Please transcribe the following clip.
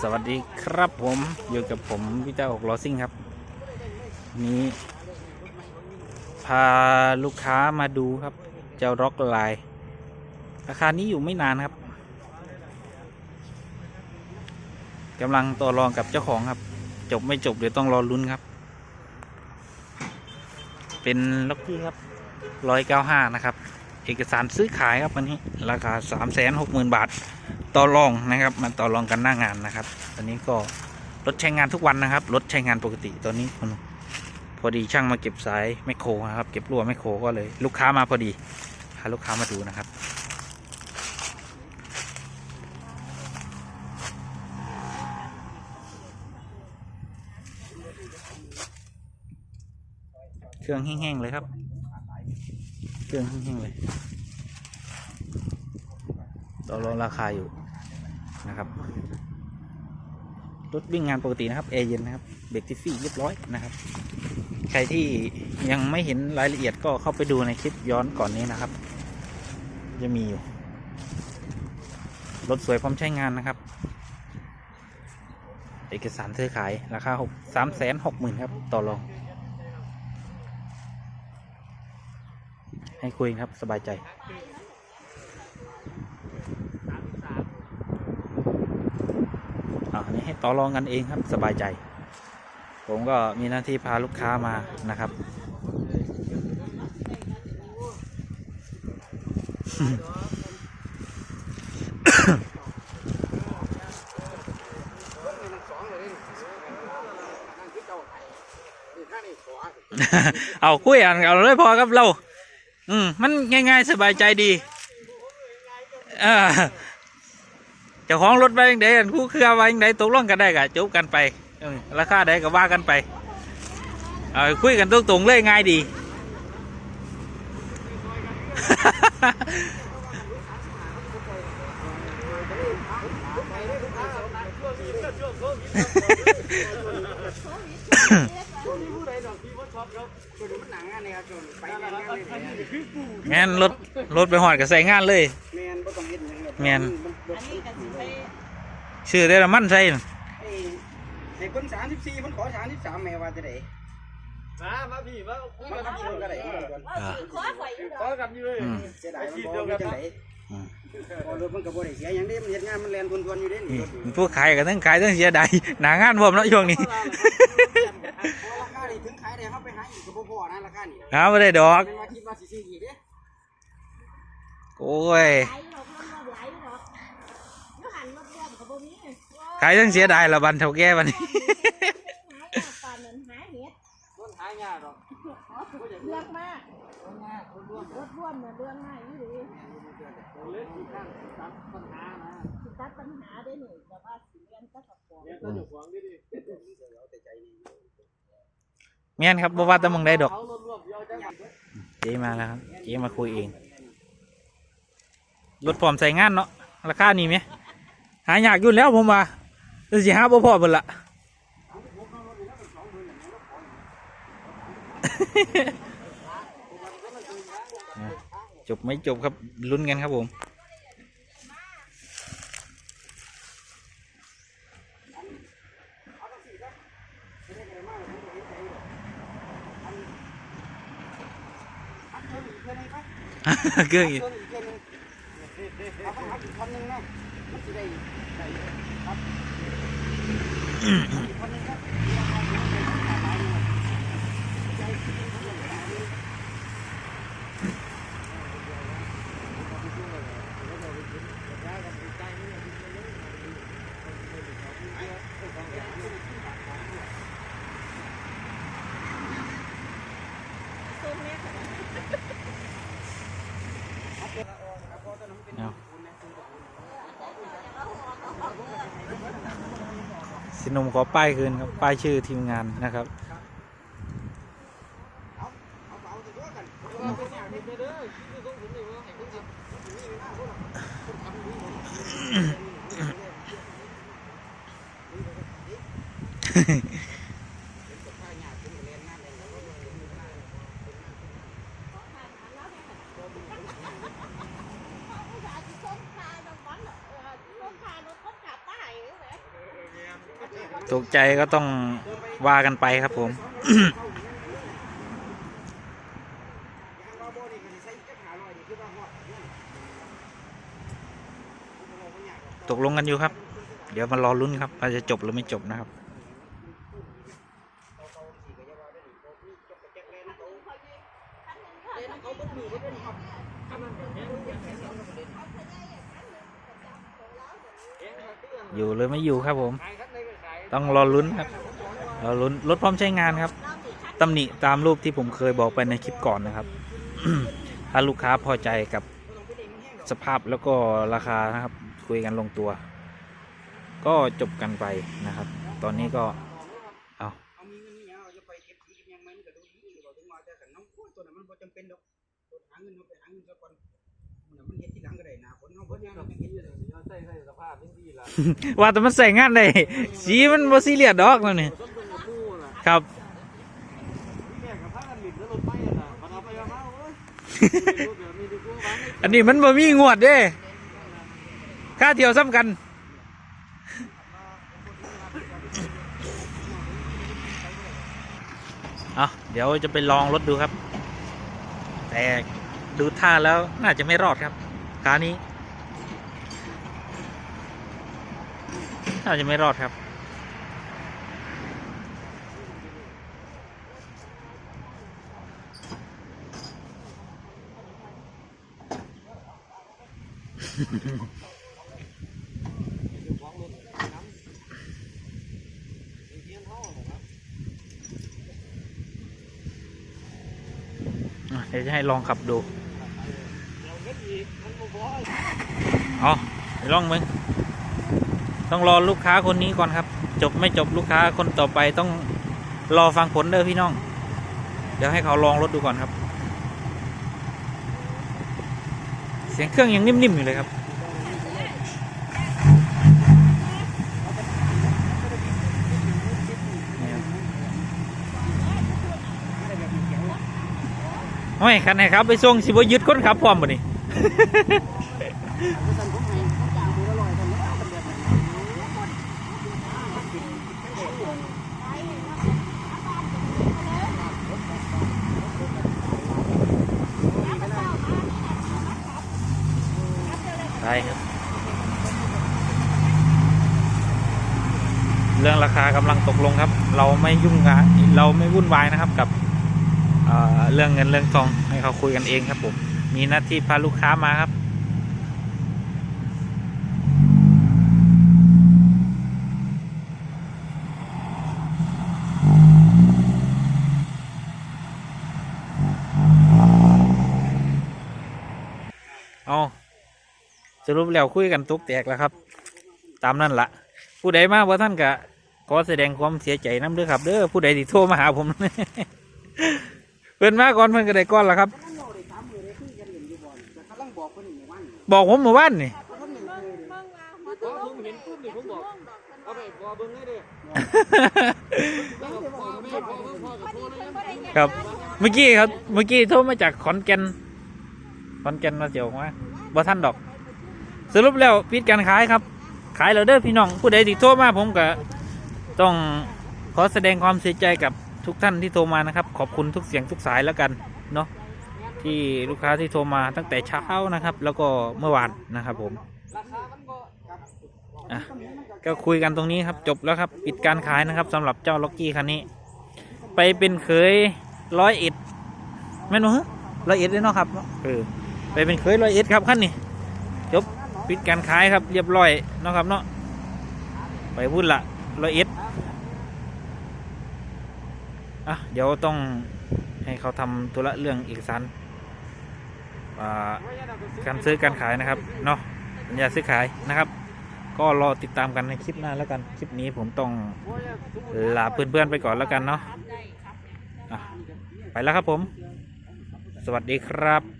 สวัสดีครับผมอยู่กับผมพี่เจ้าหกล้อซิ่งครับ นี้ พาลูกค้ามาดูครับ เจ้าร็อกไลน์ราคานี้อยู่ไม่นานครับกำลังต่อรองกับเจ้าของครับ จบไม่จบเดี๋ยวต้องรอลุ้นครับ เป็นล็อกกี้ครับร้อยเก้าห้านะครับ เอกสารซื้อขายครับวันนี้ราคาสามแสนหกหมื่นบาท ต่อรองนะครับมาต่อรองกันหน้างานนะครับตอนนี้ก็รถใช้งานทุกวันนะครับรถใช้งานปกติตอนนี้พอดีช่างมาเก็บสายแมคโครครับเก็บรั่วแมคโครก็เลยลูกค้ามาพอดีพาลูกค้ามาดูนะครับเครื่องแห้งๆเลยครับ เครื่องแห้งๆเลย ต่อรองราคาอยู่นะครับรถวิ่งงานปกตินะครับแอร์เย็นนะครับเบรกทิฟฟี่เรียบร้อยนะครับ ใครที่ยังไม่เห็นรายละเอียดก็เข้าไปดูในคลิปย้อนก่อนนี้นะครับ จะมีอยู่รถสวยพร้อมใช้งานนะครับ เอกสารซื้อขายราคาหกสามแสนหกหมื่นครับ ต่อรอง ให้คุยครับสบายใจ อันนี้ให้ต่อรองกันเองครับสบายใจ ผมก็มีหน้าที่พาลูกค้ามานะครับ เอาคุยอันเอาเลยพอครับเรา อืมมันง่ายๆ สบายใจดีเออ เจ้าของรถไปยังไงคู่เครือไปยังไงตกลงกันได้กะจบกันไปเออราคาใดก็ว่ากันไปเอาคุยกันตรงๆเลยง่ายดีแม่นรถรถไปหอดกับใส่งานเลยแมน ชื่อได้ละมันใส่น่ะไอ้ไอ้คน34มันขอ33แม่ว่าจะได้มามาพี่มาคุยมันกันทำเดียวก็ได้มันก่อนว่าสิขอไฟอยู่ดขออกกันอยู่เลยอืม เสียดายมันบ่มีจังได๋อืม พอรถมันก็บ่ได้เสียหยังเด้มันเฮ็ดงานมันแล่นทวนๆอยู่เด้นี่รถนี่พวกขายกันทั้งขายทั้งเสียดายหนางานผมเนาะช่วงนี้ พอราคานี่ถึงขายได้เฮาไปหาอีกก็บ่พอนะราคานี่หาไม่ได้ดอก แม่นว่าคิดว่าสิซื้ออีกเด้โอ้ยไหลดอกมันบ่ไหลดอกอยู่หันรถร่วมก็บ่มี ขายทั้งเสียดายละบันเท่าแก่บันนี้หายากปานนั้นหาเห็ดต้นหายากหรอกเรื่องมากรถร่วมน่ะเรื่องง่ายอยู่ดีเล่นที่ข้างตัดปัญหานะสิตัดปัญหาได้นี่แต่ว่าสิเรียนก็กับของเรียนต้นอยู่ขวางดิดิแม่นครับบ่ว่าแต่มึงได้ดอก เขารวบรวบยาวจังหวัดเจ๊มาแล้วครับ เจ๊มาคุยเอง รถพร้อมใส่งานเนาะ ราคานี่ไหม หายากอยู่แล้วผมว่า จะสิหาบ่พอเบิ่นละจบไม่จบครับลุ้นกันครับผมเกื้องอีกต้นอีกเทื่อนึงเอาไปหาอีกคันนึงนะมันสิได้ได้ครับอีก คันนึงครับ ต้นแม่ก็ได้ เอาสิ หนมขอป้ายคืนครับป้ายชื่อทีมงานนะครับต้อต้นคารถคนขับตายอยู่แหละ ตกใจก็ต้องว่ากันไปครับผมตกลงกันอยู่ครับ เดี๋ยวมารอลุ้นครับว่าจะจบหรือไม่จบนะครับ อยู่หรือไม่อยู่ครับผม ต้องรอลุ้นครับรอลุ้นรถพร้อมใช้งานครับตำหนิตามรูปที่ผมเคยบอกไปในคลิปก่อนนะครับ ถ้าลูกค้าพอใจกับสภาพแล้วก็ราคานะครับ คุยกันลงตัว ก็จบกันไปนะครับ ตอนนี้ก็เอาเอามีเงินมีหยังเอาจะไปเก็บที่เก็บหยังมันก็ดูดีบ่ถึงว่าแต่กันน้องโอ้ยตัวนั้นมันบ่จำเป็นดอกหาเงินเอาไปหาเงินซะก่อน มันน่ะมันเฮ็ดทีหลังก็ได้นะคนเฮาเบิดยังกัเราบจังที่เฮ็ดอยู่นี่ใส่ใส่สภาพที่ดีล่ะว่าแต่มันใส่งานได้สีมันบ่ซีเรียสดอกแล้วนี่ต้นต้นคู่น่ะครับแม่กับพากันหลินแล้วรถไฟน่ะมันเอาไปเอามาโอ้ยรถแบบนี้ดีกว่าบ้านอันนี้มันบ่มีงวดเด้ค่าเที่ยวซ้ำกันเอาเดี๋ยวจะไปลองรถดูครับ แต่ ดูท่าแล้วน่าจะไม่รอดครับคานี้ น่าจะไม่รอดครับ เดี๋ยวจะให้ลองขับดู เอาไปลองมึงต้องรอลูกค้าคนนี้ก่อนครับ จบไม่จบลูกค้าคนต่อไปต้องรอฟังผลเด้อพี่น้อง เดี๋ยวให้เขาลองรถดูก่อนครับ เสียงเครื่องยังนิ่มๆอยู่เลยครับนี่ครับโอ้ยคันไหนครับ ไปส่งสิบยึดคนขับพร้อมบ่นี่ ผู้สั่นผมให้เขาจ้างมือละร้อยเท่านั้นเอาเป็นแบบนั้นใช่ครับเรื่องราคากำลังตกลงครับ เราไม่ยุ่งงานเราไม่วุ่นวายนะครับกับเเรื่องเงินเรื่องทองให้เขาคุยกันเองครับผม มีหน้าที่พาลูกค้ามาครับ เอาสรุปแล้วคุยกันตุกแตกแล้วครับ ตามนั่นละผู้ใดมาว่าท่านกะขอแสดงความเสียใจน้ำเด้อครับเด้อผู้ใดที่โทรมาหาผม เพิ่นมาก่อนเพิ่นก็ได้ก่อนละครับ บอกผมเมื่อวานนี่เขาทำหนึ่งเลยพอผมเห็นปุ๊บนี่ผมบอกเอาไปพอเบิ่งให้ดิแล้วก็พอแม่พอเบิ่งพอกับโทรเลยนะครับ เมื่อกี้ครับ เมื่อกี้โทรมาจากขอนแก่นขอนแก่นมาเจียวมาบ่ท่านดอก สรุปแล้วปิดการขายครับ ขายแล้วเด้อพี่น้องผู้ใดที่โทรมาผมก็ต้องขอแสดงความเสียใจกับทุกท่านที่โทรมานะครับ ขอบคุณทุกเสียงทุกสายแล้วกันเนาะ ที่ลูกค้าที่โทรมาตั้งแต่เช้านะครับ แล้วก็เมื่อวานนะครับผมก็คุยกันตรงนี้ครับจบแล้วครับปิดการขายนะครับสำหรับเจ้าล็อกกี้คันนี้ ไปเป็นเคยร้อยเอ็ดแม่นบ่ฮะร้อยเอ็ดเลยเนาะครับเออไปเป็นเคยร้อยเอ็ดครับคันนี้จบปิดการขายครับเรียบร้อยเนาะครับเนาะไปพูดละร้อยเอ็ดอะเดี๋ยวต้องให้เขาทำธุระเรื่องเอกสาร การซื้อการขายนะครับเนาะสัญญาซื้อขายนะครับ ก็รอติดตามกันในคลิปหน้าแล้วกันคลิปนี้ผมต้องลาเพื่อนๆไปก่อนแล้วกันเนาะะไปแล้วครับผม สวัสดีครับ